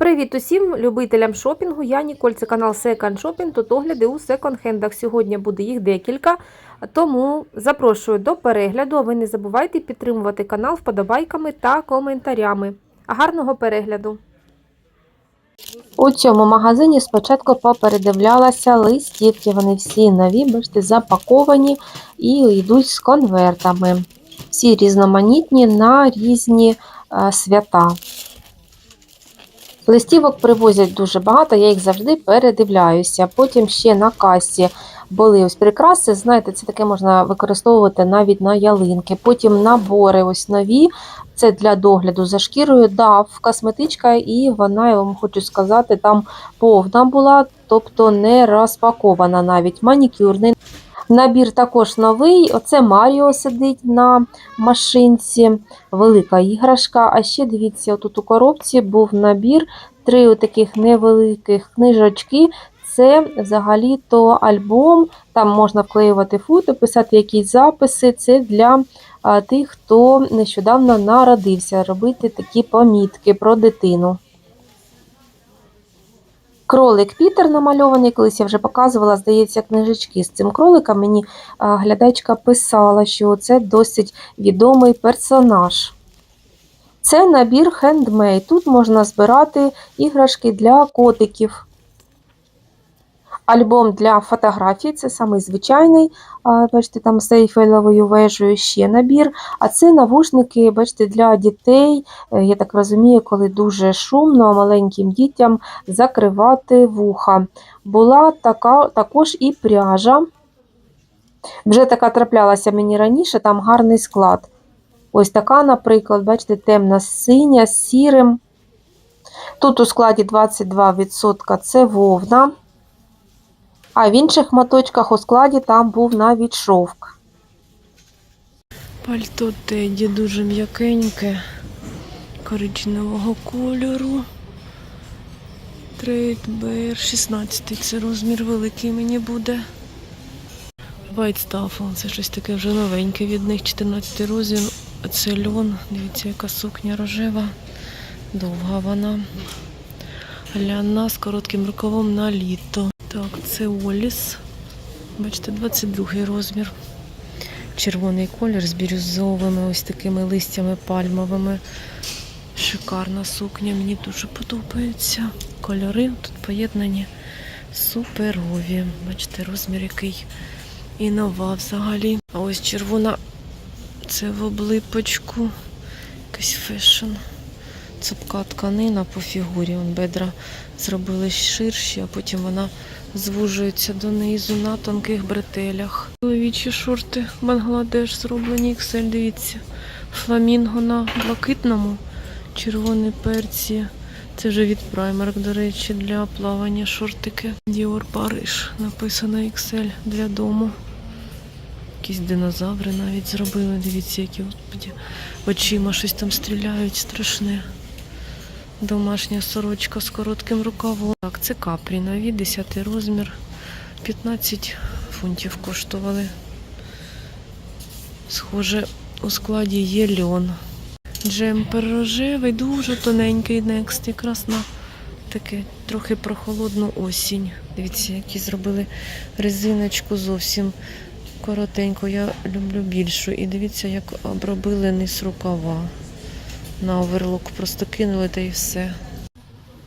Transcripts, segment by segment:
Привіт усім любителям шопінгу. Я Ніколь, це канал Second Shopping, тут огляди у секонд-хендах. Сьогодні буде їх декілька, тому запрошую до перегляду. А ви не забувайте підтримувати канал вподобайками та коментарями. Гарного перегляду! У цьому магазині спочатку попередивлялася листівки. Вони всі нові, бачите, запаковані і йдуть з конвертами. Всі різноманітні на різні е, свята. Листівок привозять дуже багато, я їх завжди передивляюся. Потім ще на касі були ось прикраси. Знаєте, це таке можна використовувати навіть на ялинки. Потім набори ось нові. Це для догляду за шкірою. Дав косметичка, і вона, я вам хочу сказати, там повна була, тобто не розпакована навіть манікюрний. Набір також новий. Оце Маріо сидить на машинці, велика іграшка. А ще дивіться, тут у коробці був набір, три таких невеликих книжечки. Це взагалі-то альбом, там можна вклеювати фото, писати якісь записи. Це для тих, хто нещодавно народився, робити такі помітки про дитину. Кролик Пітер намальований, колись я вже показувала, здається, книжечки з цим кроликом. Мені глядачка писала, що це досить відомий персонаж. Це набір хендмей. Тут можна збирати іграшки для котиків. Альбом для фотографій, це самий звичайний. Бачите, там з ейфелевою вежею ще набір. А це навушники, бачите, для дітей. Е, Я так розумію, коли дуже шумно маленьким дітям закривати вуха. Була така, також і пряжа. Вже така траплялася мені раніше, там гарний склад. Ось така, наприклад, бачите, темна синя з сірим. Тут у складі 22% це вовна. А в інших моточках у складі там був навіть шовк. Пальто Теді дуже м'якеньке, коричневого кольору. Трейд Bear 16 це розмір великий мені буде. Staffel, це щось таке вже новеньке від них, 14 розмір. Це льон, дивіться, яка сукня рожева, довга вона. Ляна з коротким рукавом на літо. Так, це Оліс. Бачите, 22 розмір. Червоний колір з бірюзовими ось такими листями пальмовими. Шикарна сукня, мені дуже подобається. Кольори тут поєднані суперові. Бачите, розмір який і нова взагалі. А ось червона це в облипочку. Якийсь фешн. Цупка тканина по фігурі. Вон бедра зробили ширші, а потім вона звужується донизу на тонких бретелях. Чоловічі шорти Бангладеш зроблені XL, дивіться. Фламінго на блакитному, червоні перці. Це вже від Primark, до речі, для плавання шортики. Dior Париж написано XL для дому. Якісь динозаври навіть зробили. Дивіться, які очима щось там стріляють страшне. Домашня сорочка з коротким рукавом. Так, це капрі нові, 10 розмір. 15 фунтів коштували. Схоже, у складі є льон. Джемпер рожевий, дуже тоненький Next, якраз на таке трохи прохолодну осінь. Дивіться, які зробили резиночку зовсім коротеньку. Я люблю більшу. І дивіться, як обробили низ рукава. На оверлок просто кинули та і все.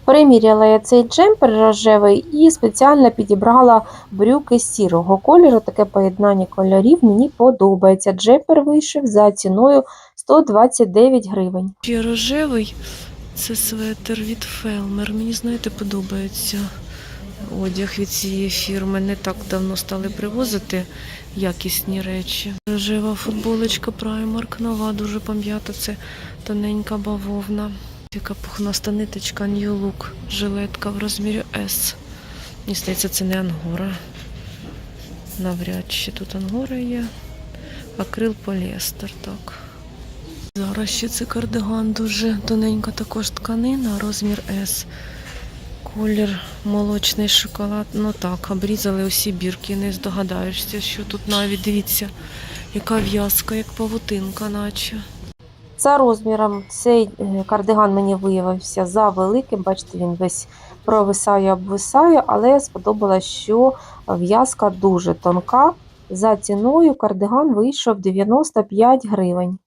Приміряла я цей джемпер рожевий і спеціально підібрала брюки сірого кольору. Таке поєднання кольорів мені подобається. Джемпер вийшов за ціною 129 гривень. Ще рожевий це светер від Фелмер. Мені, знаєте, подобається одяг від цієї фірми. Не так давно стали привозити якісні речі. Рожева футболочка Primark нова, дуже пам'ята. Це тоненька бавовна. Яка пухнаста ниточка New Look, жилетка в розмірі S. Мені здається, це не ангора. Навряд чи тут ангора є. Акрил поліестер, так. Зараз ще це кардиган дуже тоненька також тканина, розмір S. Колір молочний шоколад. Ну так, обрізали усі бірки, не здогадаєшся, що тут навіть дивіться, яка в'язка, як павутинка, наче. За розміром цей е, кардиган мені виявився за великим. Бачите, він весь провисає, обвисає, але сподобалось, що в'язка дуже тонка. За ціною кардиган вийшов 95 гривень.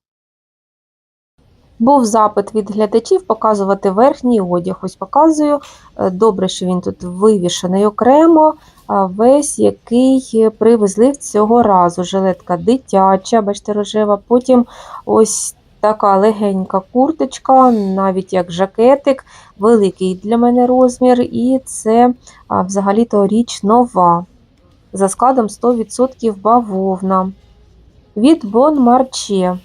Був запит від глядачів показувати верхній одяг. Ось показую. Е, Добре, що він тут вивішений окремо. Весь який привезли цього разу. Жилетка дитяча, бачите, рожева. Потім ось така легенька курточка, навіть як жакетик, великий для мене розмір, і це взагалі-то річ нова. За складом 100% бавовна. Від Bon Marché.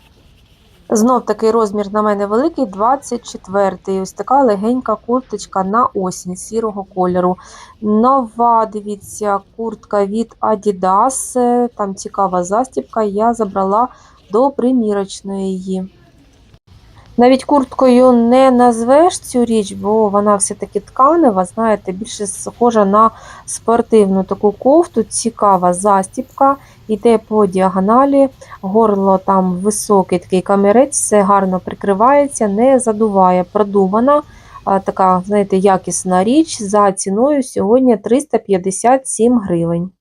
Знов такий розмір на мене великий, 24-й. Ось така легенька курточка на осінь сірого кольору. Нова, дивіться, куртка від Adidas. Там цікава застібка. Я забрала до примірочної її. Навіть курткою не назвеш цю річ, бо вона все-таки тканева, знаєте, більше схожа на спортивну таку кофту. Цікава застібка, йде по діагоналі, горло там високий такий камірець, все гарно прикривається, не задуває, продумана. Така, знаєте, якісна річ за ціною сьогодні 357 гривень.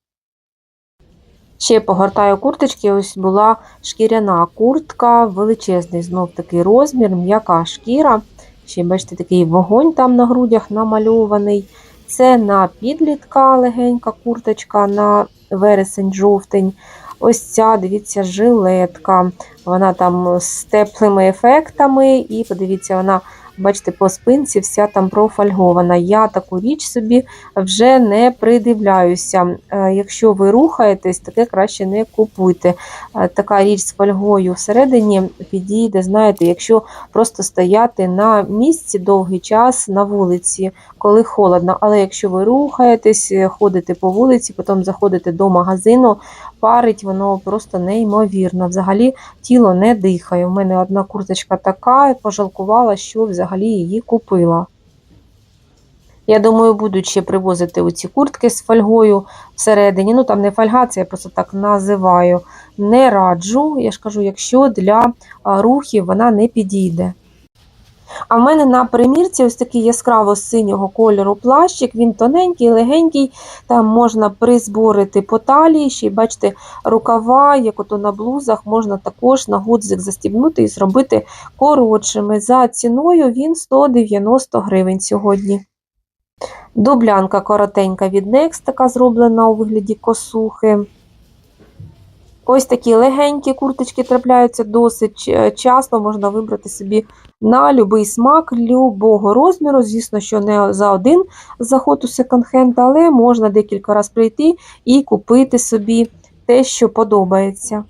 Ще погортаю курточки, ось була шкіряна куртка, величезний знов такий розмір, м'яка шкіра. Ще, бачите, такий вогонь там на грудях намальований. Це на підлітка легенька курточка на вересень-жовтень. Ось ця, дивіться, жилетка. Вона там з теплими ефектами, і подивіться, вона, бачите, по спинці вся там профольгована. Я таку річ собі вже не придивляюся. Е, Якщо ви рухаєтесь, таке краще не купуйте. Е, Така річ з фольгою всередині підійде, знаєте, якщо просто стояти на місці довгий час на вулиці, коли холодно. Але якщо ви рухаєтесь, е, ходите по вулиці, потім заходите до магазину, парить воно просто неймовірно. Взагалі тіло не дихає. У мене одна курточка така, пожалкувала, що взагалі її купила. Я думаю, будуть ще привозити оці куртки з фольгою всередині. Ну там не фольга, це я просто так називаю. Не раджу, я ж кажу, якщо для рухів вона не підійде. А в мене на примірці ось такий яскраво синього кольору плащик, він тоненький, легенький, там можна призборити по талії, ще й бачите, рукава, як ото на блузах, можна також на гудзик застібнути і зробити коротшими. За ціною він 190 гривень сьогодні. Дублянка коротенька від Next, така зроблена у вигляді косухи. Ось такі легенькі курточки трапляються досить е, часто, можна вибрати собі на будь-який смак, любого розміру. Звісно, що не за один заход у секонд-хенд, але можна декілька разів прийти і купити собі те, що подобається.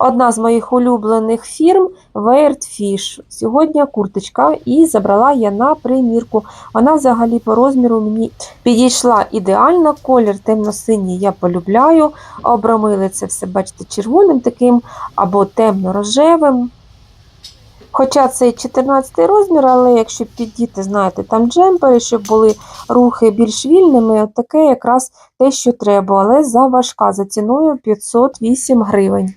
Одна з моїх улюблених фірм Weird Fish. Сьогодні курточка, і забрала я на примірку. Вона взагалі по розміру мені підійшла ідеально. Колір темно-синій я полюбляю. Обрамили це все, бачите, червоним таким або темно-рожевим. Хоча це 14 розмір, але якщо підійти, знаєте, там джемпери, щоб були рухи більш вільними, от таке якраз те, що треба, але заважка за ціною 508 гривень.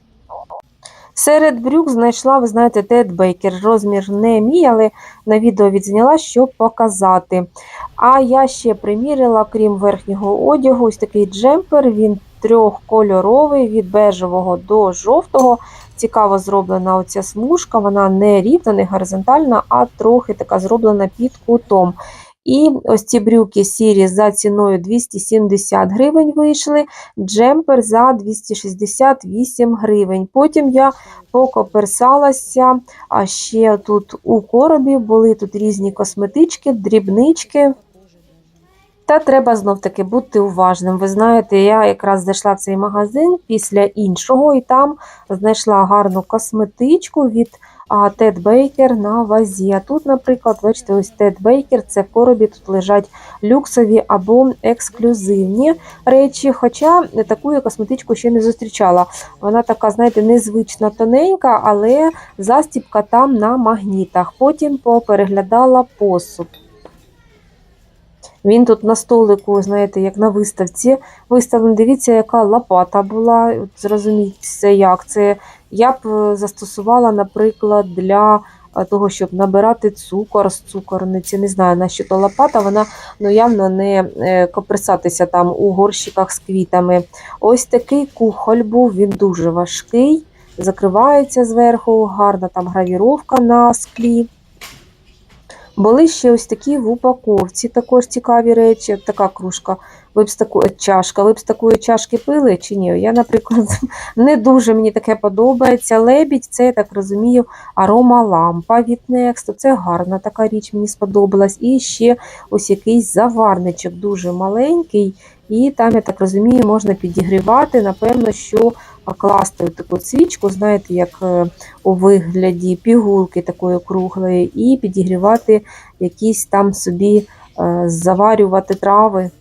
Серед брюк знайшла, ви знаєте, Тед Бейкер. Розмір не мій, але на відео відзняла, щоб показати. А я ще приміряла, крім верхнього одягу, ось такий джемпер. Він трьохкольоровий, від бежевого до жовтого. Цікаво зроблена оця смужка, вона не рівна, не горизонтальна, а трохи така зроблена під кутом. І ось ці брюки сірі за ціною 270 гривень вийшли, джемпер за 268 гривень. Потім я покоперсалася, а ще тут у коробі були тут різні косметички, дрібнички. Та треба знов-таки бути уважним. Ви знаєте, я якраз зайшла в цей магазин після іншого, і там знайшла гарну косметичку від Тед Бейкер на вазі. А тут, наприклад, бачите, ось Тед Бейкер, це в коробі тут лежать люксові або ексклюзивні речі. Хоча таку я косметичку ще не зустрічала. Вона така, знаєте, незвична тоненька, але застібка там на магнітах. Потім попереглядала посуд. Він тут на столику, знаєте, як на виставці виставлений. Дивіться, яка лопата була. От Зрозуміть це як. Це Я б е, застосувала, наприклад, для е, того, щоб набирати цукор з цукорниці. Не знаю, на що то лопата, вона ну, явно не е, копресатися там у горщиках з квітами. Ось такий кухоль був, він дуже важкий, закривається зверху, гарна там гравіровка на склі. Були ще ось такі в упаковці, також цікаві речі. Така кружка, ви б з таку, чашка. Ви б з такої чашки пили чи ні? Я, наприклад, не дуже мені таке подобається. Лебідь, це, я так розумію, арома лампа від Next. Це гарна така річ, мені сподобалась. І ще ось якийсь заварничок, дуже маленький. І там, я так розумію, можна підігрівати. Напевно, що класти таку свічку, знаєте, як е, у вигляді пігулки такої круглої, і підігрівати якісь там собі е, заварювати трави.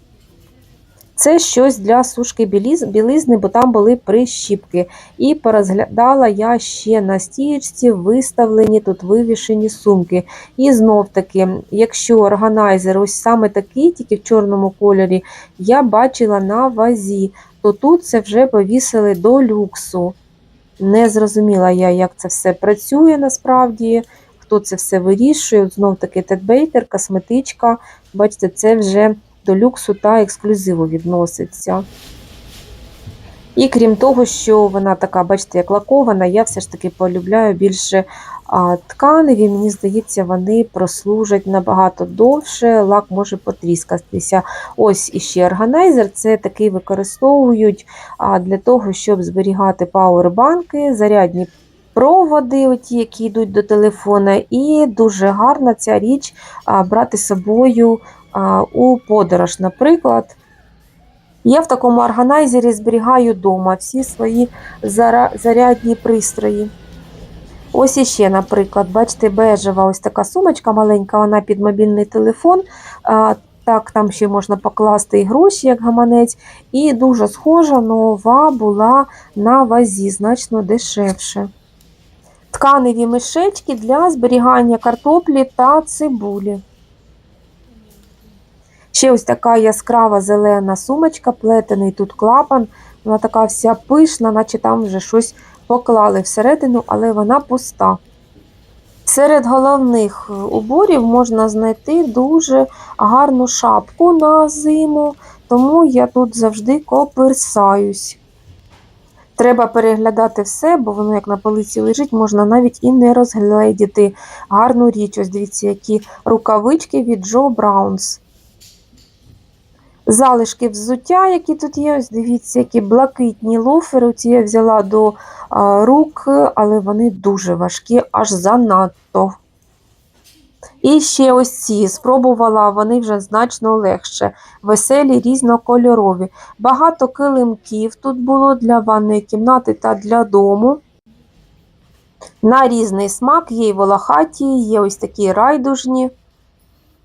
Це щось для сушки білизни, бо там були прищіпки. І порозглядала я ще на стієчці виставлені тут вивішені сумки. І знов таки, якщо органайзер ось саме такий, тільки в чорному кольорі, я бачила на вазі, то тут це вже повісили до люксу. Не зрозуміла я, як це все працює насправді, хто це все вирішує. От знов таки тедбейтер, косметичка. Бачите, це вже до люксу та ексклюзиву відноситься. І крім того, що вона така, бачите, як лакована, я все ж таки полюбляю більше тканеві. Мені здається, вони прослужать набагато довше, лак може потріскатися. Ось іще органайзер. Це такий використовують для того, щоб зберігати пауербанки, зарядні проводи, оті, які йдуть до телефона. І дуже гарна ця річ брати з собою у подорож, наприклад. Я в такому органайзері зберігаю вдома всі свої зарядні пристрої. Ось іще, наприклад, бачите, бежева ось така сумочка маленька, вона під мобільний телефон. Так, там ще можна покласти і гроші, як гаманець. І дуже схожа, нова була на вазі, значно дешевше. Тканеві мішечки для зберігання картоплі та цибулі. Ще ось така яскрава зелена сумочка, плетений тут клапан. Вона така вся пишна, наче там вже щось поклали всередину, але вона пуста. Серед головних уборів можна знайти дуже гарну шапку на зиму, тому я тут завжди коперсаюсь. Треба переглядати все, бо воно як на полиці лежить, можна навіть і не розгледіти гарну річ. Ось дивіться, які рукавички від Джо Браунс. Залишки взуття, які тут є, ось дивіться, які блакитні лофери. Ці я взяла до рук, але вони дуже важкі, аж занадто. І ще ось ці спробувала, вони вже значно легше, веселі, різнокольорові. Багато килимків тут було для ванної кімнати та для дому. На різний смак є й волохаті, є ось такі райдужні.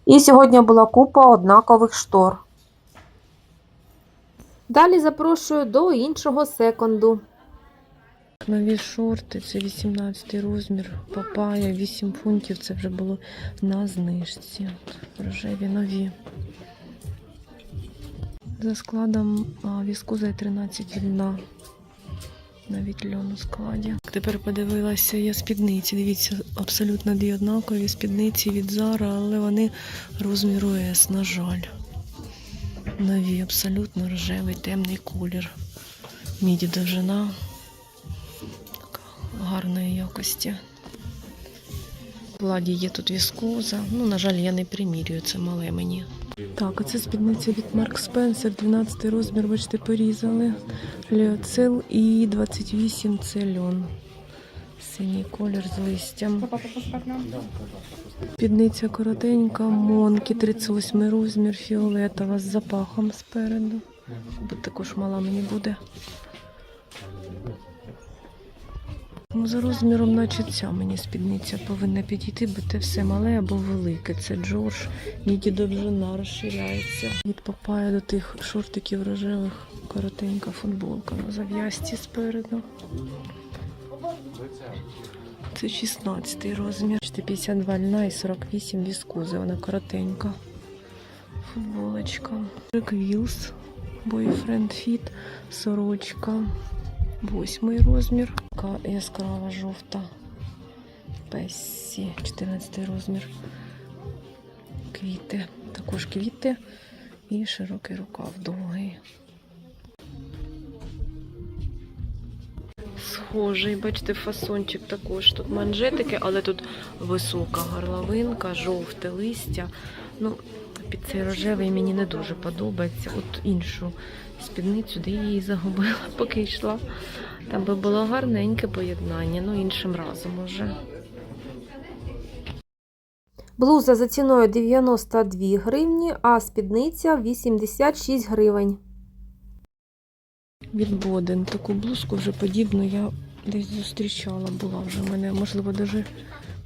І сьогодні була купа однакових штор. Далі запрошую до іншого секонду. Нові шорти, це 18 розмір, папая, 8 фунтів, це вже було на знижці. Рожеві нові. За складом віскуза 13 льна. Навіть льон у складі. Тепер подивилася я спідниці. Дивіться, абсолютно дві однакові спідниці від Зара, але вони розміру S, на жаль. Нові, абсолютно рожевий, темний колір. Міді довжина така гарної якості. В ладі є тут віскоза. Ну, на жаль, я не примірюю, це мале мені. Так, оце спідниця від Марк Спенсер, 12 розмір, бачите, порізали. Леоцел і 28 це льон. Синій колір з листям. Спідниця коротенька, Монкі, 38 розмір, фіолетова з запахом спереду. Бо також мала мені буде. Ну, за розміром, наче ця мені спідниця повинна підійти, бо те все мале або велике. Це Джордж, міді довжина розширяється. Від Папая до тих шортиків рожевих, коротенька футболка на зав'язці спереду. Це 16 розмір. 52 льна і 48 віскози. Вона коротенька. Футболочка. Рик Вілс, бойфренд фіт, сорочка. Восьмий розмір. Така яскрава жовта. Песі, 14 розмір. Квіти. Також квіти і широкий рукав довгий. Схожий, бачите, фасончик також. Тут манжетики, але тут висока горловинка, жовте листя. Ну, під цей рожевий мені не дуже подобається. От іншу спідницю, де я її загубила, поки йшла. Там би було гарненьке поєднання, ну іншим разом уже. Блуза за ціною 92 гривні, а спідниця 86 гривень. Від Боден таку блузку вже подібну я десь зустрічала, була вже мене, можливо, навіть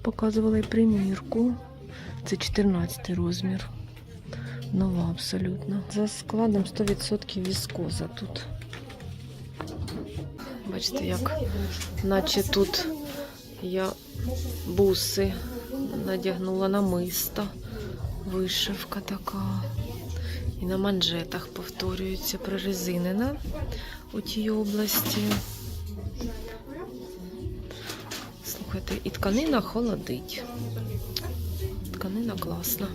показувала і примірку. Це 14 розмір. Нова абсолютно. За складом 100% віскоза тут. Бачите, як наче тут я буси надягнула намиста. Вишивка така. І на манжетах повторюється прорезинена у тій області. Слухайте, і тканина холодить. Тканина класна.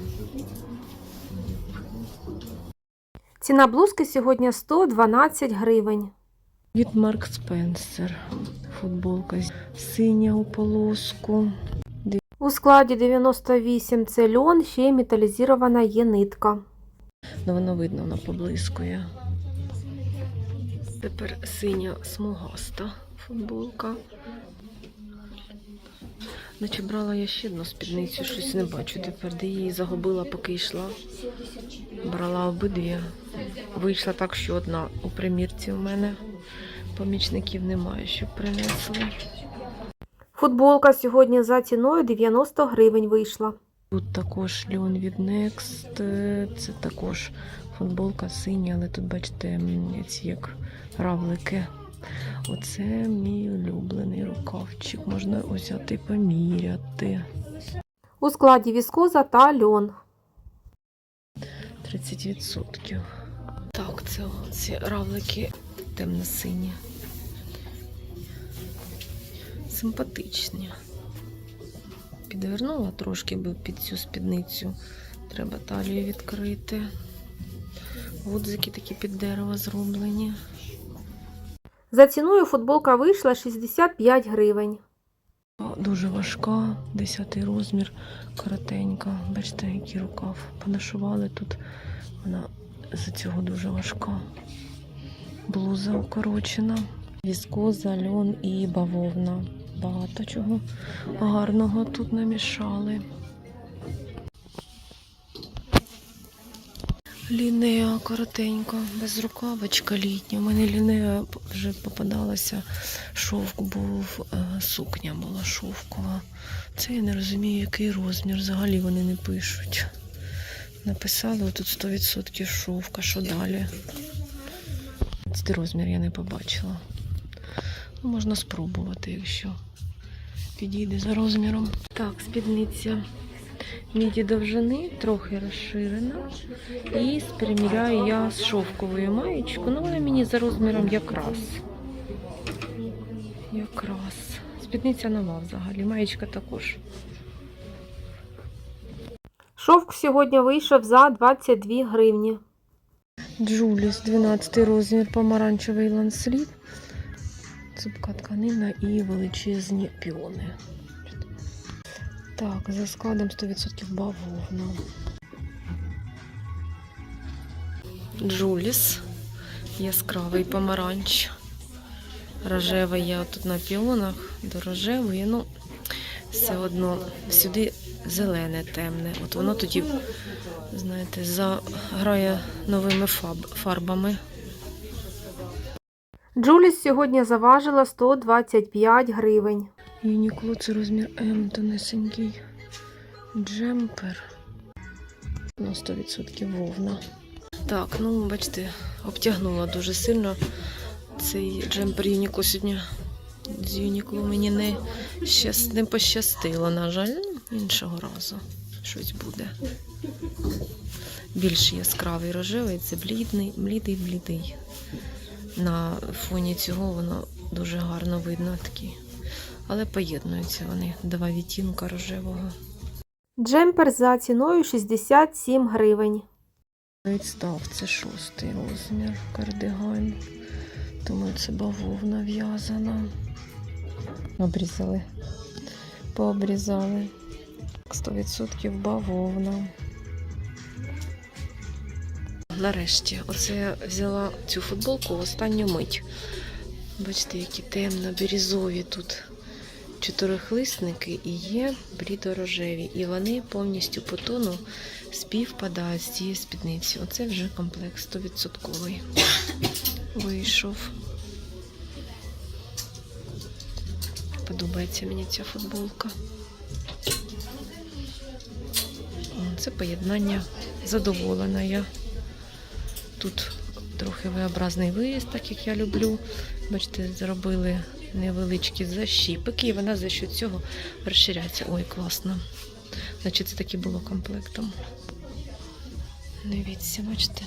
Ціна блузки сьогодні 112 гривень. Від Марк Спенсер. Футболка синя у полоску. У складі 98 це льон, ще й металізована є нитка. Ну, воно видно, вона поблискує. Тепер синя смугаста футболка. Наче брала я ще одну спідницю, щось не бачу тепер, де її загубила, поки йшла. Брала обидві. Вийшла так, що одна у примірці у мене. Помічників немає, щоб принесли. Футболка сьогодні за ціною 90 гривень вийшла. Тут також льон від Next, це також футболка синя, але тут, бачите, ці як равлики. Оце мій улюблений рукавчик. Можна взяти і поміряти. У складі віскоза та льон. 30%. Так, це ці равлики темно-сині. Симпатичні. Підвернула трошки би під цю спідницю. Треба талію відкрити. Гудзики такі під дерево зроблені. За ціною футболка вийшла 65 гривень. Дуже важка, 10 розмір, коротенька. Бачите, який рукав. Понашивали тут. Вона з цього дуже важка. Блуза укорочена. Віскоза, льон і бавовна. Багато чого гарного тут намішали. Лінея коротенька, без рукавочка літня. У мене лінея вже попадалася. Шовк був, е, сукня була шовкова. Це я не розумію, який розмір. Взагалі вони не пишуть. Написали тут 100% шовка, що далі. Цей розмір я не побачила. Ну, можна спробувати, якщо підійде за розміром. Так, спідниця міді довжини, трохи розширена. І приміряю я з шовковою маєчку. Ну, вона мені за розміром якраз. Якраз. Спідниця нова взагалі, маєчка також. Шовк сьогодні вийшов за 22 гривні. Джуліс, 12 розмір, помаранчевий ланслів. Цупка тканина і величезні піони. Так, за складом 100% бавовна. Джуліс. Яскравий помаранч. Рожевий я тут на піонах, до рожевої, ну, все одно сюди зелене темне. От воно тоді, знаєте, заграє новими фарбами. Джуліс сьогодні заважила 125 гривень. Юнікло це розмір М тонесенький. Джемпер. На 100% вовна. Так, ну бачите, обтягнула дуже сильно цей джемпер Юнікло сьогодні. З Юнікло мені не, не пощастило, на жаль. Іншого разу щось буде. Більш яскравий рожевий, це блідний, блідий, блідий. На фоні цього воно дуже гарно видно такі. Але поєднуються вони два відтінка рожевого. Джемпер за ціною 67 гривень. Відстав це шостий розмір кардиган. Тому це бавовна в'язана. Обрізали. Пообрізали. 100% бавовна. Нарешті, оце я взяла цю футболку в останню мить. Бачите, які темно-бірізові тут чотирихлисники і є блідорожеві. І вони повністю по тону співпадають з цією спідницею. Оце вже комплект 100% вийшов. Подобається мені ця футболка. Це поєднання задоволена я. Тут трохи V-образний виїзд, так як я люблю. Бачите, зробили невеличкі защіпики, і вона за що цього розширяється. Ой, класно. Значить, це таки було комплектом. Дивіться, бачите,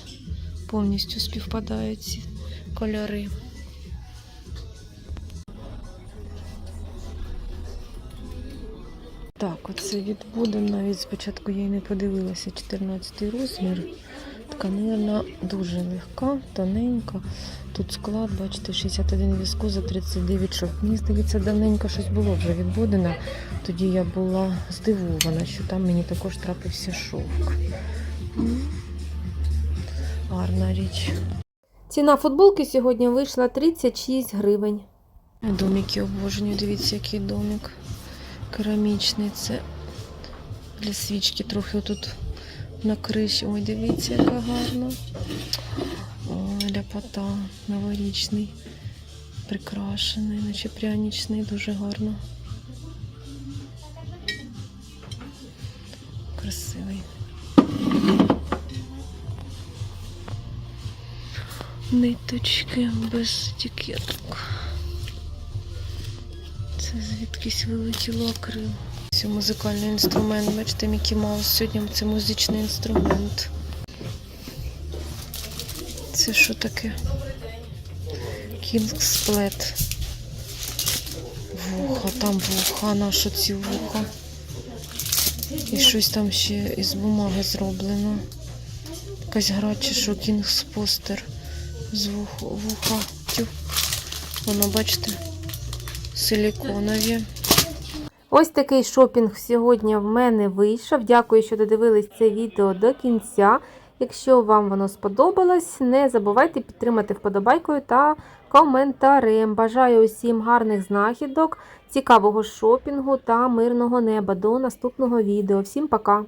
повністю співпадають ці кольори. Так, оце відбуде. Навіть спочатку я й не подивилася 14 розмір. Тканина дуже легка, тоненька. Тут склад, бачите, 61 візкоза, 39 шов. Мені здається, давненько щось було вже відбудено. Тоді я була здивована, що там мені також трапився шовк. Гарна річ. Ціна футболки сьогодні вийшла 36 гривень. Домики обожнюю. Дивіться, який домик. Керамічний. Це для свічки трохи тут на криші. Ой, дивіться, яка гарна. Ой, ляпота новорічний. Прикрашений, наче прянічний, дуже гарно. Красивий. Ниточки без етикеток. Це звідкись вилетіло акрил. Це музикальний інструмент. Бачите, Мікі Маус. Сьогодні це музичний інструмент. Це що таке? Кінгсплет. Вуха, там вуха, на що ці вуха? І щось там ще із бумаги зроблено. Якась гра чи що, Кінгспостер з вуха. вуха. Воно, бачите, силіконові. Ось такий шопінг сьогодні в мене вийшов. Дякую, що додивились це відео до кінця. Якщо вам воно сподобалось, не забувайте підтримати вподобайкою та коментарем. Бажаю усім гарних знахідок, цікавого шопінгу та мирного неба. До наступного відео. Всім пока!